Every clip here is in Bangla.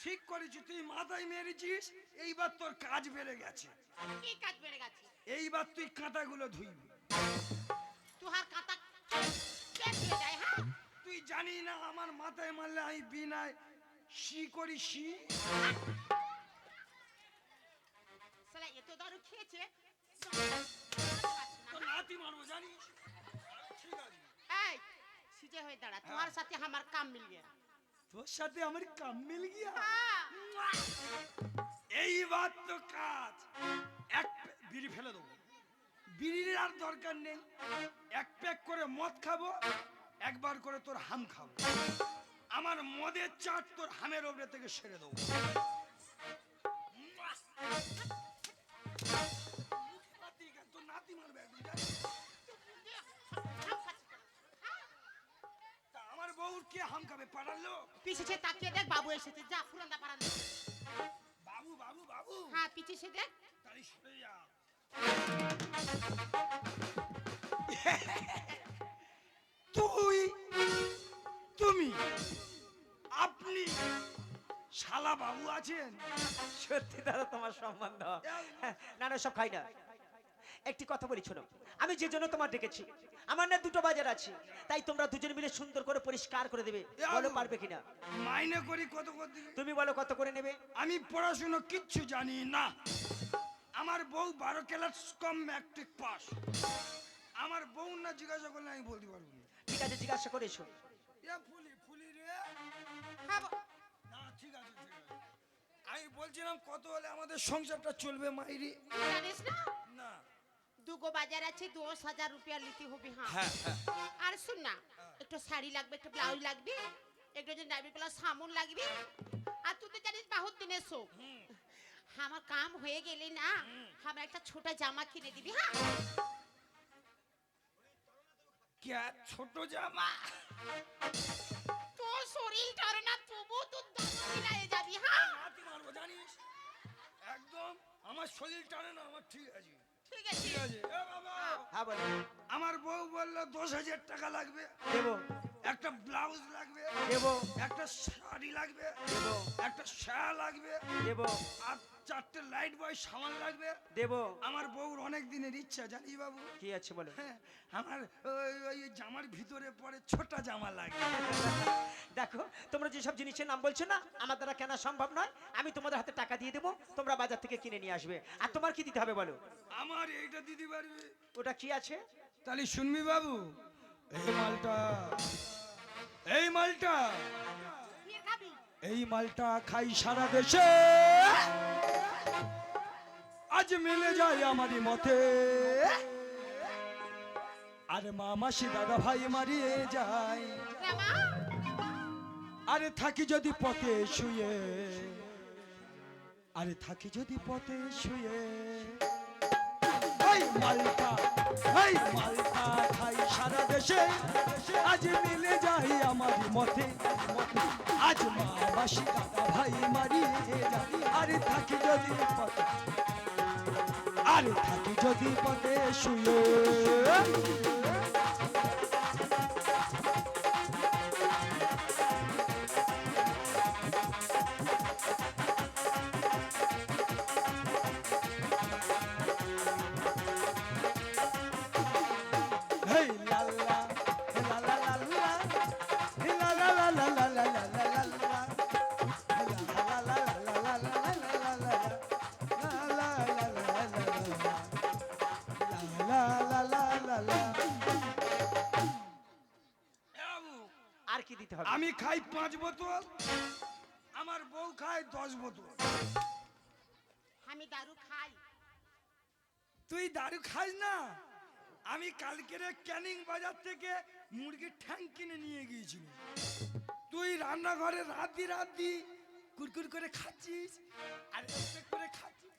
ঠিক করেছি তুই মাথায় মেরেছিস এইবার তোর কাজ বেড়ে গেছে। কি কাজ বেড়ে গেছে? এইবার তুই কাঁটাগুলো ধুইবি। তুহার কাতা পেট হয়ে হ্যাঁ? তুই জানি না আমার মাথায় মারলে আমি বিনায় শি করি শি সালা এত দারু খেয়েছে। তো নাতি মারবো জানিস? ঠিক আছে এই সিজে হয়ে দাঁড়া তোমার সাথে আমার কাম মিলিয়ে। তোর সাথে আমার কাম মিল গিয়া? হ্যাঁ। এইবার তো কাজ। এক বিড়ি ফেলে দেবো। বিড়ির আর দরকার নেই। এক প্যাক করে মদ খাব একবার করে তোর হাম খাব। আমার মদের চাট তোর হামের ওপরে থেকে সেরে দেবো। কে হাম খাবে পাড়ার লোক? পিছিয়ে তাকিয়ে দেখ বাবু এসেছে। যা ফুরন্দা পারান বাবু বাবু বাবু। হ্যাঁ পিছিয়ে সে দেখ। তাহলে সরে যা। তুই তুমি আপনি শালা বাবু আছেন? সত্যি দাদা তোমার সম্বন্ধ না না সব খাই না। একটি কথা বলি শোনো। আমি যে জন্য তোমার ডেকেছি আমার না দুটো বাজার আছে তাই তোমরা দুজন মিলে সুন্দর করে পরিষ্কার করে দেবে। বলো পারবে কিনা? মাইনে করি কত কত তুমি বলো কত করে নেবে? আমি পড়াশুনো কিচ্ছু জানি না। আমার বউ বারো ক্লাস কম ম্যাট্রিক পাস আমার বউ না জিজ্ঞাসা করলে আমি বলতে পারব না। ঠিক আছে জিজ্ঞাসা করে এসো। এ ফুলি ফুলি রে। হ্যাঁ না ঠিক আছে ঠিক আছে। আমি বলছিলাম কত হলে আমাদের সংসারটা চলবে মাইরি? জানিস না? না। দুগো বাজার আছে দশ হাজার রুপিয়া নিতে হবে হ্যাঁ। হ্যাঁ হ্যাঁ। আর শুন না একটু শাড়ি লাগবে একটু ব্লাউজ লাগবে একটু যে নাইবি প্লাস সামুন লাগবে। আর তুই তো জানিস বহুত দিনের শোক। আমার কাম হয়ে গেলে না আমার একটা ছোট জামা কিনে দিবি হ্যাঁ। কে ছোট জামা? তোর শরীর টারে না তবু তুই দাম কিনে যাবি হ্যাঁ। মারবো জানিস? একদম আমার শরীর টানে না আমার ঠিক আছে। ঠিক আছে। ঠিক আছে। এ বাবা! হ্যাঁ। বলো। আমার বউ বলল দশ হাজার টাকা লাগবে। দেবো। একটা ব্লাউজ লাগবে। দেবো। একটা শাড়ি লাগবে। দেবো। একটা শাড়া লাগবে। দেবো। আর চারটে লাইট বয় সামান লাগবে। দেবো। আমার বউর অনেক দিনের ইচ্ছা জানি বাবু? কি আছে বলো? হ্যাঁ আমার ওই জামার ভিতরে পরে ছোট জামা লাগে। দেখো তোমরা যেসব জিনিসের নাম বলছো না আমার দ্বারা কেনা সম্ভব নয়। আমি তোমাদের হাতে টাকা দিয়ে দেবো তোমরা বাজার থেকে কিনে নিয়ে আসবে। আর তোমার কি দিতে হবে বলো? আমার এইটা দিদি পারবে। ওটা কি আছে? তাহলে শুনবি বাবু এই মালটা এই মালটা। এই মালটা খাই সারা দেশে। আজ মিলে যায় আমারই মতে। আরে মা মাসি দাদা ভাই মারিয়ে যায়। আরে থাকি যদি পথে শুয়ে। আরে থাকি যদি পথে শুয়ে। এই মালটা এই মালটা খাই সারা দেশে। আজ মিলে যাই আমার মতে। আজ মা বাসি দাদা ভাই মারিয়ে যাই আরে থাকি যদি পথে। আরে থাকি যদি পথে শুয়ে। পাঁচ বোতল আমার বউ খায় দশ বোতল। আমি দারু খাই। তুই দারু খাস না? আমি কালকের ক্যানিং বাজার থেকে মুরগির ঠ্যাং কিনে নিয়ে গিয়েছিল তুই রান্নাঘরে রাতি রাতি কুরকুর করে খাচ্ছিস আর করে খাচ্ছিস।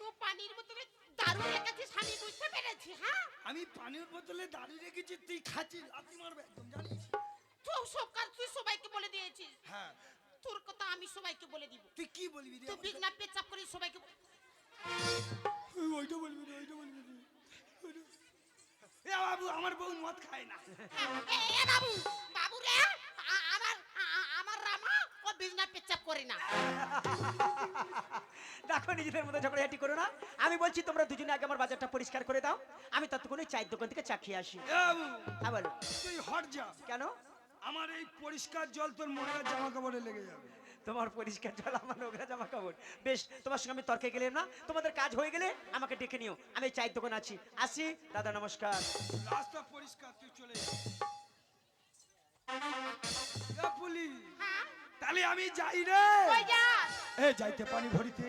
তুই পানির বোতলে দারু রেখেছিস আমি বুঝতে পেরেছি হ্যাঁ? আমি পানির বোতলে দাঁড়িয়ে রেখেছি তুই খাচ্ছিস আপনি মারবে একদম জানিস? তুই সব কাজ তুই সবাইকে বলে দিয়েছিস। হ্যাঁ। তোর কথা আমি সবাইকে বলে দিব। তুই কি বলবি রে? তুই আমাকে? পেচাপ করে সবাইকে ওইটা বলবি রে ওইটা বলবি রে। এ বাবু আমার বউ মদ খায় না। হ্যাঁ, এ, বাবু বাবু রে আমার আমার রামা ও বিজনা পেচ্চাপ করে না। দেখো নিজেদের মধ্যে ঝগড়াঝাটি করো না। আমি বলছি তোমরা দুজনে আগে আমার বাজারটা পরিষ্কার করে দাও। আমি ততক্ষণে চায়ের দোকান থেকে চা খেয়ে আসি। হ্যাঁ বলো। তুই হট যা। কেন? আমার এই পরিষ্কার জল তোর মনে জামা কাপড়ে লেগে যাবে। তোমার পরিষ্কার জল আমার নোংরা জামা কাপড় বেশ তোমার সঙ্গে আমি তর্কে গেলাম না। তোমাদের কাজ হয়ে গেলে আমাকে ডেকে নিও। আমি চায়ের দোকান আছি। আসি দাদা নমস্কার। রাস্তা পরিষ্কার তুই চলে পুলিশ হ্যাঁ? তাহলে আমি যাই রে। এ যাইতে পানি ভরিতে।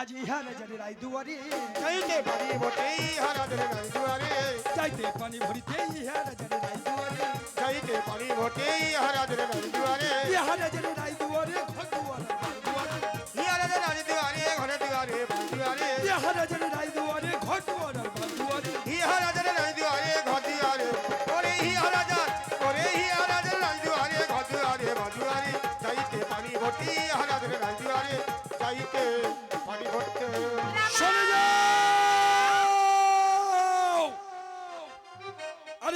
আজ ইহা রাজারে রাই দুয়ারে। যাইতে পারি মোটেই হারাদের নাই দুয়ারে। যাইতে পানি ভরিতে ইহা রাজারে রাই দুয়ারে। যাইতে পারি মোটেই হারাদের নাই দুয়ারে। ইহা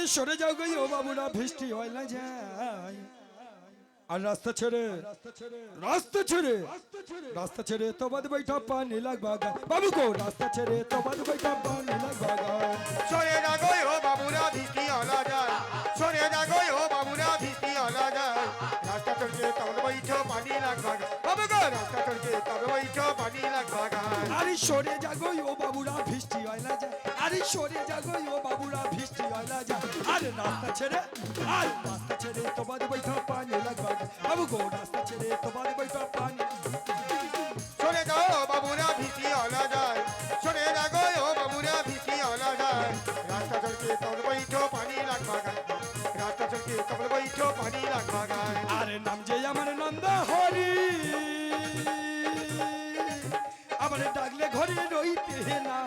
আরে সরে যাও গই ও বাবুরা বৃষ্টি হয় না যায়। আর রাস্তা ছেড়ে রাস্তা ছেড়ে রাস্তা ছেড়ে তোমাদের বৈঠা পানি লাগবা গায় বাবু গো রাস্তা ছেড়ে তোমাদের বৈঠা পানি লাগবা গায় সরে না গো ও বাবুরা ভীতি আলা যায়। সরে না গো ও বাবুরা ভীতি আলা যায়। রাস্তা চলছে তবে বৈঠো পানি লাগবা গায় বাবু গো রাস্তা চলছে তবে বৈঠো পানি লাগবা গায় আরে সরে যাগো ও বাবুরা বৃষ্টি না যায়। আরে সরে যাগো ও বাবুরা বৃষ্টি হয় না যায় আরে রাস্তা ছেড়ে আর রাস্তা ছেড়ে তোমাদের বৈঠা পানি লাগবা বাবু গো রাস্তা ছেড়ে তোমাদের বৈঠা পানি সরে যাও বাবুরা ভীতি আলা যায় সরে না গো ও বাবুরা ভীতি আলা যায় রাস্তা চলছে তবে বৈঠো পানি লাগবা গায় রাস্তা চলছে তবে বৈঠো পানি লাগবা গায় আরে নাম যে আমার নন্দ হরি আমার ডাকলে ঘরে রইতে না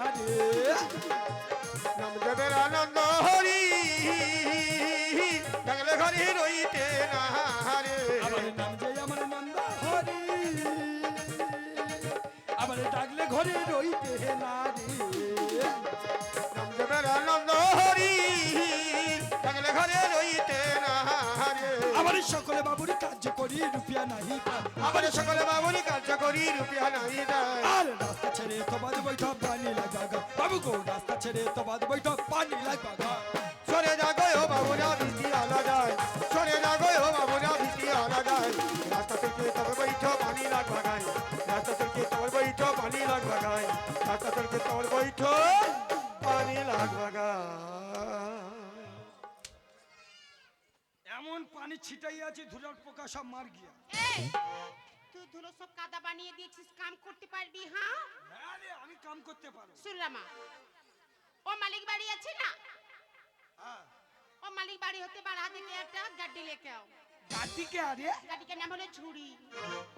ঘরে রইতে না রে। নাম দেবের আনন্দ হরি ডাকলে ঘরে রইতে আমার সকলে বাবুর কার্য করি রুপিয়া নাহি। আমার সকলে বাবুরি কার্য করি রুপিয়া নাহি আর রাস্তা ছেড়ে তোমার বৈঠক পানি লাগা বাবু গো রাস্তা ছেড়ে তোমার বৈঠক পানি লাগা ছিটাই আছে ধুলার পোকা সব মার গিয়া এই তুই ধুলো সব কাদা বানিয়ে দিয়েছিস কাম করতে পারবি হ্যাঁ হ্যাঁ রে, আমি কাম করতে পারবো শুনলামা ও মালিক বাড়ি আছে না হ্যাঁ। ও মালিক বাড়ি হতে বাড়া থেকে একটা গাড়ি লেকে आओ গাড্ডি আরে गाड़ी का नाम হলো ঝুড়ি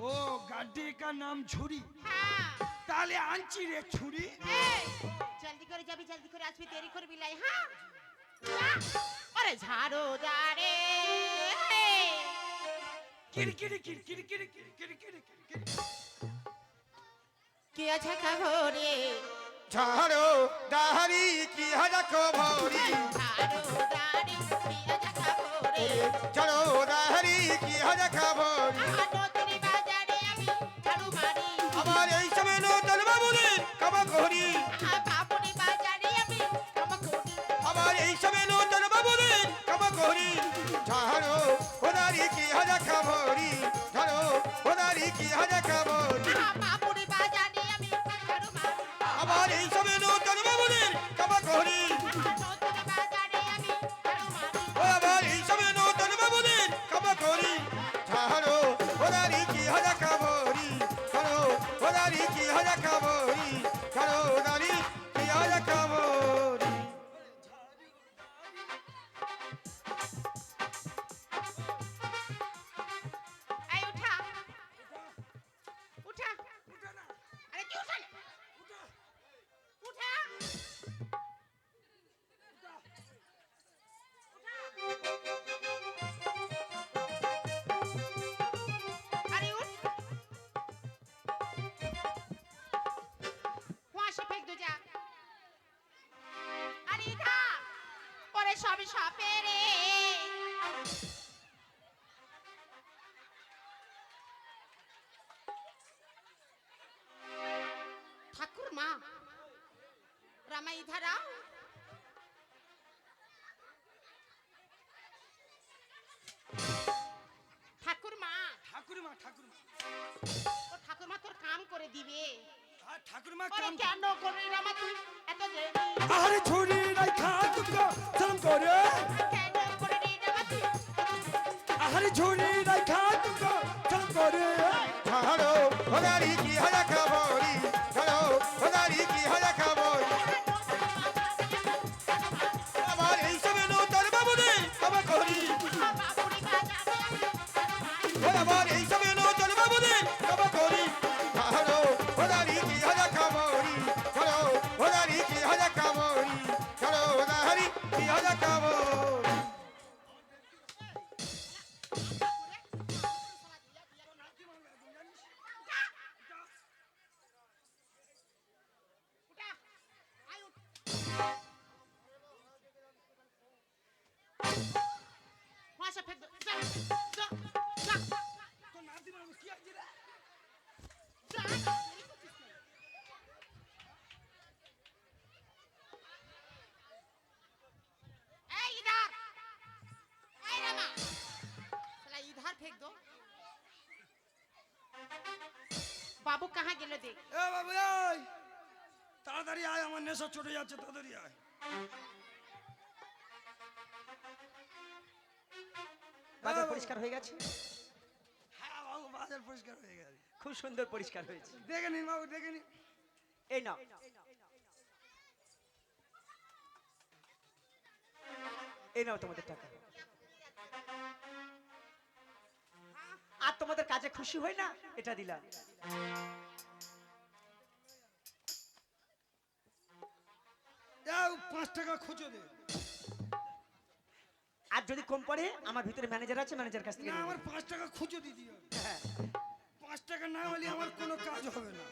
ও গাড্ডি কা নাম ঝুরি হ্যাঁ তাহলে আনছি রে ছুরি এই জলদি করে যাবি জলদি করে আসবি দেরি করবি লাই হ্যাঁ যা। আরে ঝাড়ো কিরকিরি কে আছে ঘরে ঝাড়ো দাহারি কি হাজাকো ভরি ঝাড়ো দাঁড়ে কে আছে ঘরে ঝাড়ো দাহারি কি ঝাড়ু মারি। আমার এই সময় নতুন বাবুদের কামা করি। ওদারি কি হাজাকা ভরি ঝাড়ো ওদারি কি ঝাড়ু মারি আমার এই সময় নতুন ঠাকুর মা রামা ঠাকুর মা ঠাকুর মা ঠাকুর মা ঠাকুর মা তোর কাম করে দিবে। ঠাকুর মা কাম কেন করে রামা তুই? এত দেরি। আরে ছুরি করে। আরে ছুরি রাখা তুমকো সালাম করে ছাড়ো হদারি কি হাজা খাবরি বাবু कहाँ গেল দেখ এ বাবু এই! তাড়াতাড়ি আয় আমার নেশা চটে যাচ্ছে তাড়াতাড়ি আয়। বাজার পরিষ্কার হয়ে গেছে? হ্যাঁ বাবু বাজার পরিষ্কার হয়ে গেছে। খুব সুন্দর পরিষ্কার হয়েছে। দেখে নিন বাবু দেখে নিন। এই নাও। এই নাও তোমাদের টাকা। তোমাদের কাজে খুশি হয় না? এটা দিলাম। পাঁচ টাকা খুঁজো দে আর যদি কম পড়ে আমার ভিতরে ম্যানেজার আছে ম্যানেজার কাছ থেকে না আমার পাঁচ টাকা খুঁজো দিদি। হ্যাঁ পাঁচ টাকা না হলে আমার কোনো কাজ হবে না।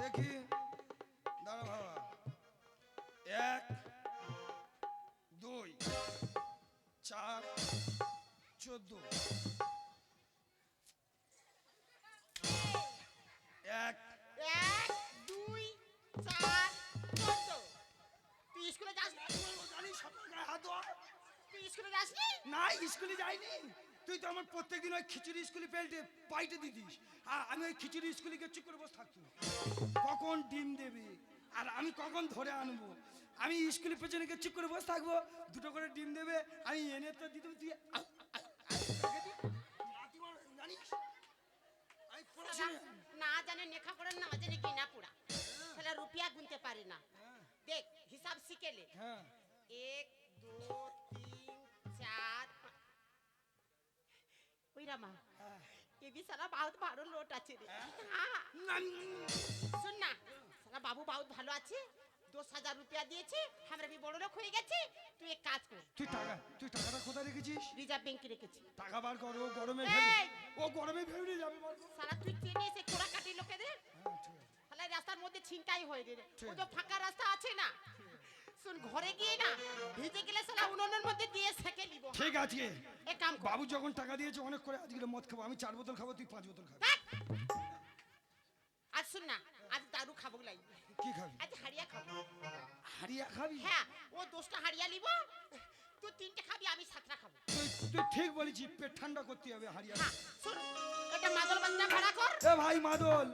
দেখি। দাঁড়া বাবা। এক দুই চার চোদ্দ। যাসনি না স্কুলে যাইনি। তুই তো আমার প্রত্যেকদিন ওই খিচুড়ি স্কুলে পেল্টে পাইটে দিতিস। আর আমি ওই খিচুড়ি স্কুলে গিয়ে চুপ করে বসে থাকতাম কখন ডিম দেবে? আর আমি কখন ধরে আনব? আমি স্কুলের পেছনে গিয়ে চুপ করে বসে থাকব দুটো করে ডিম দেবে আমি এনে তো দিতাম তুই জানিস? না জানে লেখা পড়া না জানে কিনা পড়া। তাহলে রুপিয়া গুনতে পারে না। দেখ হিসাব শিখে লে হ্যাঁ। এক দু চার ওই রামা এবি সারা বহুত ভালো লোট আছে রে শুন না সারা বাবু বহুত ভালো আছে দশ হাজার রুপিয়া দিয়েছে আমরা কি বড় লোক হয়ে গেছি তুই এক কাজ কর তুই টাকা তুই টাকাটা কোথায় রেখেছিস রিজার্ভ ব্যাংকে রেখেছি টাকা বার কর ও গরমে ও গরমে ভেবে যাবে সারা তুই ট্রেনে এসে কোড়া কাটি লোকেদের তাহলে রাস্তার মধ্যে ছিনতাই হয়ে রে ও তো ফাঁকা রাস্তা আছে না শুন ঘরে গিয়ে না ভিজে গেলে সালা উনুনের মধ্যে দিয়ে সেকে নিব। ঠিক আছে। এক কাম কর। বাবু যখন টাকা দিয়েছে অনেক করে আজকে মদ খাব আমি চার বোতল খাব তুই পাঁচ বোতল খাবি আজ শুন না আজ দারু খাব লাই। কি খাবি? আজ হারিয়া খাব। হারিয়া খাবি? হ্যাঁ ও দোষটা হারিয়া নিব তুই তিনটে খাবি আমি সাতটা খাব। তুই ঠিক বলেছি পেট ঠান্ডা করতে হবে হারিয়া হ্যাঁ শুন এটা মাদল বাজনা ভাড়া কর। এ ভাই মাদল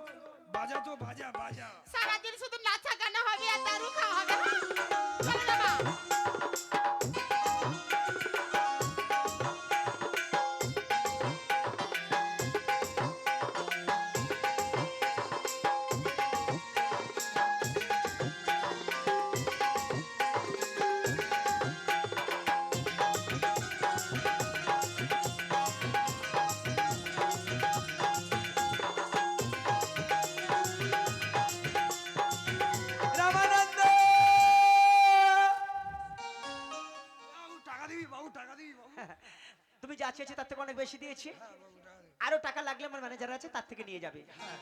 বাজা তো বাজা বাজা। সারাদিন শুধু নাচা গানা হবে আর দারু খাওয়া হবে। অনেক বেশি দিয়েছি। আরও টাকা লাগলে আমার ম্যানেজার আছে তার থেকে নিয়ে যাবে। হ্যাঁ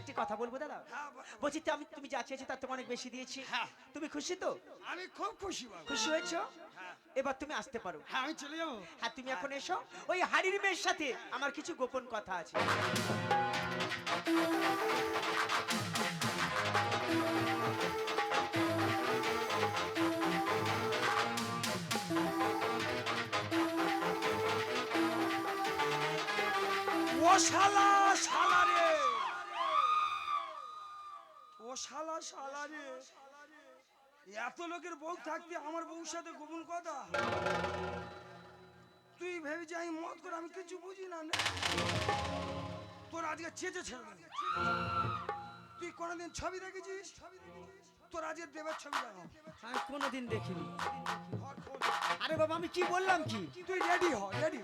একটি কথা বলব দাদা? হ্যাঁ, বলছি আমি তুমি যা চেয়েছো তার থেকে অনেক বেশি দিয়েছি। হ্যাঁ। তুমি খুশি তো? আমি খুব খুশি খুশি হয়েছো? হ্যাঁ। এবার তুমি আসতে পারো। হ্যাঁ আমি চলে যাব। হ্যাঁ তুমি এখন এসো। ওই হাড়ির মেয়ের সাথে আমার কিছু গোপন কথা আছে। ও শালা শালা রে। ও শালা শালা রে। এত লোকের বউ থাকতে আমার বউর সাথে গোপন কথা? তুই ভেবেছি আমি মত করে আমি কিছু বুঝি না তোর আজকে চেঁচে ছেড়ে। তুই কোনোদিন ছবি দেখেছিস? তোর আজকে দেবের ছবি আমি কোনোদিন দেখিনি। আরে বাবা আমি কি বললাম কি? তুই রেডি হ রেডি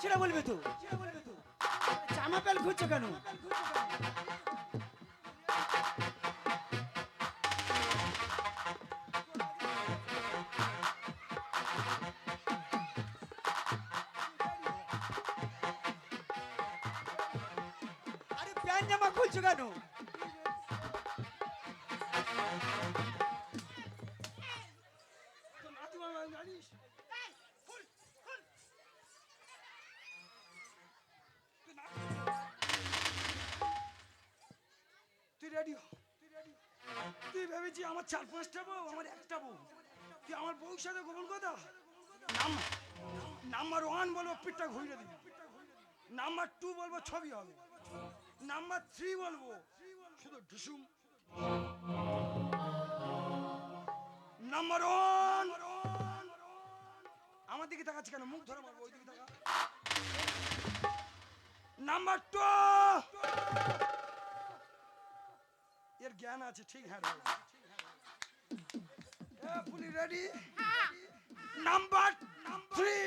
সেটা বলবে তো জামা প্যান্ট খুঁজছো কেন? প্যান্ট জামা খুলছো কেন? চার পাঁচটা বউ, আমার একটা বউ। তুই আমার বউর সাথে গোপন কথা? নাম, নাম্বার ওয়ান বলব, পিঠটা ঘুরিয়ে দিবি। নাম্বার টু বলব, ছবি হবে। নাম্বার থ্রি বলব, শুধু ঢুসুম। নাম্বার ওয়ান আমার দিকে তাকাচ্ছি কেন? মুখ ধরে মারবো ওই দিকে তাকা। নাম্বার টু এর জ্ঞান আছে, ঠিক হ্যাঁ। নাম্বার থ্রি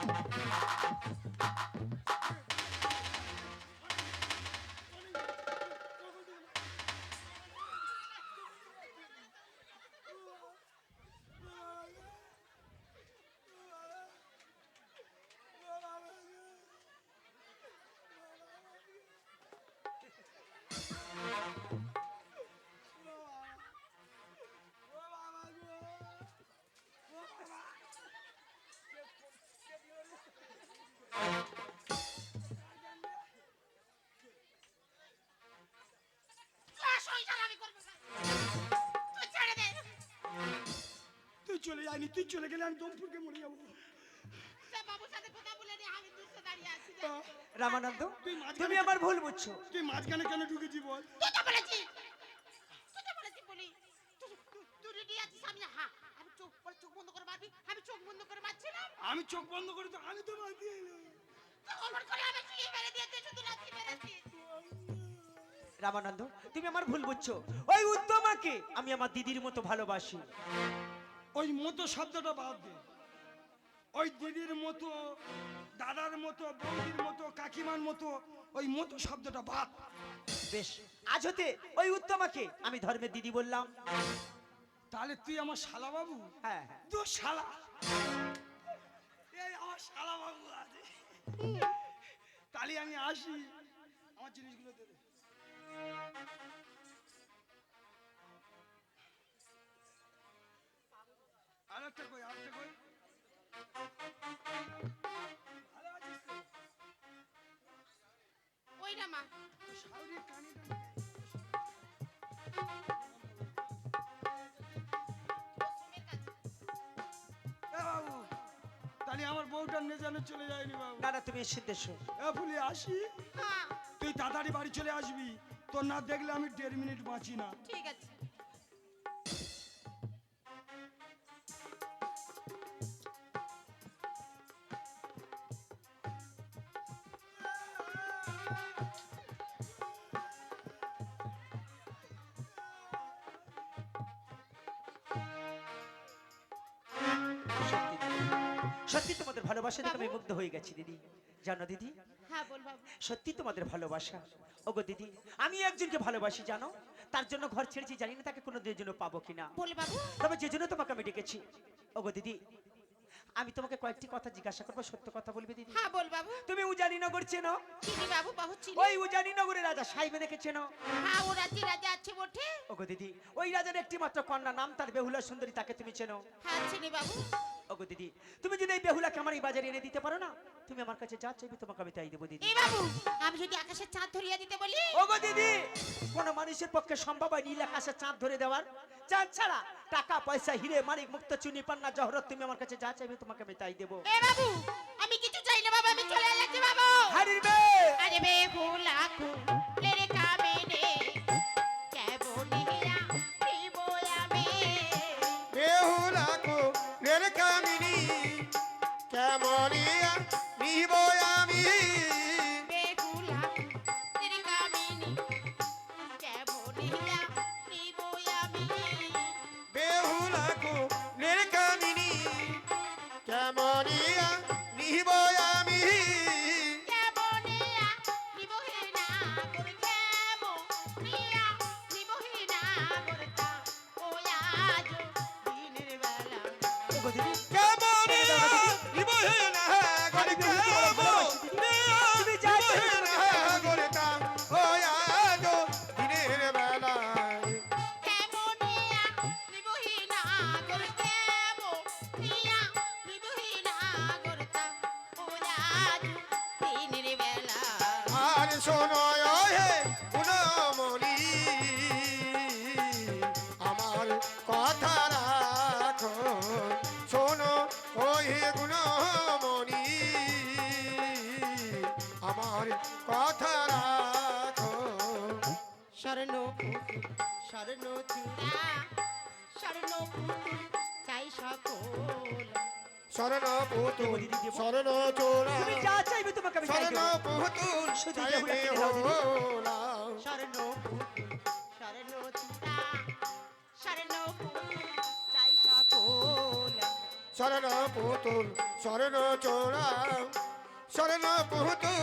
তুই যায়নি তুই চলে গেলে আমি দমপুরকে মরে যাব। আমি। রামানন্দ তুই মাঝখানে- তুমি আমার ভুল বুঝছ। তুই মাঝখানে কেন ঢুকেছি বল? তুই তো বলেছিস তুই তো বলেছিস বলি। তুই- তুই- তুই রেডি আছিস? আমি হ্যাঁ আমি চোখ বন্ধ করে মারবি। আমি চোখ বন্ধ করে মারছিলাম। আমি চোখ বন্ধ করে তো আমি তো মার দিয়ে তুই অমর করে আমি শুয়ে মেরে দিয়েছে শুধু রাত্রি মেরেছিস রামানন্দ তুমি আমার ভুল বুঝছ। ওই উত্তমাকে আমি আমার দিদির মতো ভালোবাসি। ওই মতো শব্দটা বাদ দে। ওই দিদির মতো দাদার মতো বৌদির মতো কাকিমার মতো ওই মতো শব্দটা বাদ। বেশ আজ হতে ওই উত্তমাকে আমি ধর্মের দিদি বললাম। তাহলে তুই আমার শালা বাবু হ্যাঁ। হ্যাঁ শালা। এই আমার শালা বাবু আছে তাহলে আমি আসি। আমার জিনিসগুলো দে। আরেকটা কই আরেকটা কই? মা। কানিটা বাবু তাহলে আমার বউটা চলে যায়নি বাবু। না না তুমি এসে দেশো এ ফুলি আসি। হ্যাঁ। তুই তাড়াতাড়ি বাড়ি চলে আসবি। তোর না দেখলে আমি দেড় মিনিট বাঁচি না। ঠিক আছে। সত্যি তোমাদের ভালোবাসা দেখে আমি মুগ্ধ হয়ে গেছি দিদি। জানো দিদি? হ্যাঁ সত্যি তোমাদের ভালোবাসা। ওগো দিদি আমি একজনকে ভালোবাসি জানো? তার জন্য ঘর ছেড়েছি জানি না তাকে কোনো দিনের জন্য পাবো কিনা। তবে যে জন্য তোমাকে আমি ডেকেছি। ওগো দিদি আমি তোমাকে কয়েকটি কথা জিজ্ঞাসা করব সত্য কথা বলবে দিদি? হ্যাঁ বল বাবু। তুমি উজানি নগর চেনো? চিনি বাবু বহু চিনি। ওই উজানি নগরের রাজা সাইবেনেকে চেনো? হ্যাঁ ও রাজি রাজা আছে বটে। ওগো দিদি ওই রাজার একটি মাত্র কন্যা নাম তার বেহুলা সুন্দরী তাকে তুমি চেনো? হ্যাঁ চিনি বাবু। ওগো দিদি তুমি যদি এই বেহুলাকে আমার এই বাজারে এনে দিতে পারো না তুমি আমার কাছে যা চাইবে তোমাকে আমি তাই দেবো দিদি। এই বাবু আমি যদি আকাশের চাঁদ ধরিয়ে দিতে বলি? ওগো দিদি কোন মানুষের পক্ষে সম্ভব হয় নীল আকাশে চাঁদ ধরে দেওয়ার? চাঁদ ছাড়া টাকা পয়সা হিরে মানিক মুক্ত চুনি পান্না জহরত তুমি আমার কাছে যা চাইবে তোমাকে আমি তাই দেবো। এ বাবু আমি কিছু চাই না বাবা আমি চলে যাচ্ছি বাবু। হারিবে। আরে কুলের কামিনে শোনো হে গুণমণি আমার কথা রাখো। শোনো হে গুণমণি আমার কথা রাখো। স্বর্ণ চূড়া স্বর্ণ চাই সকল। শরণ পুতুল শরণ চোরা। যা চাইবে তোমাকে শরণ পুতুল শুধু চাইবে বেহুলাকে দাও দিদি। হোলা স্বর্ণ স্বর্ণ চূড়া স্বর্ণ সকল। শরণ পুতুল শরণ চোরা শরণ পুতুল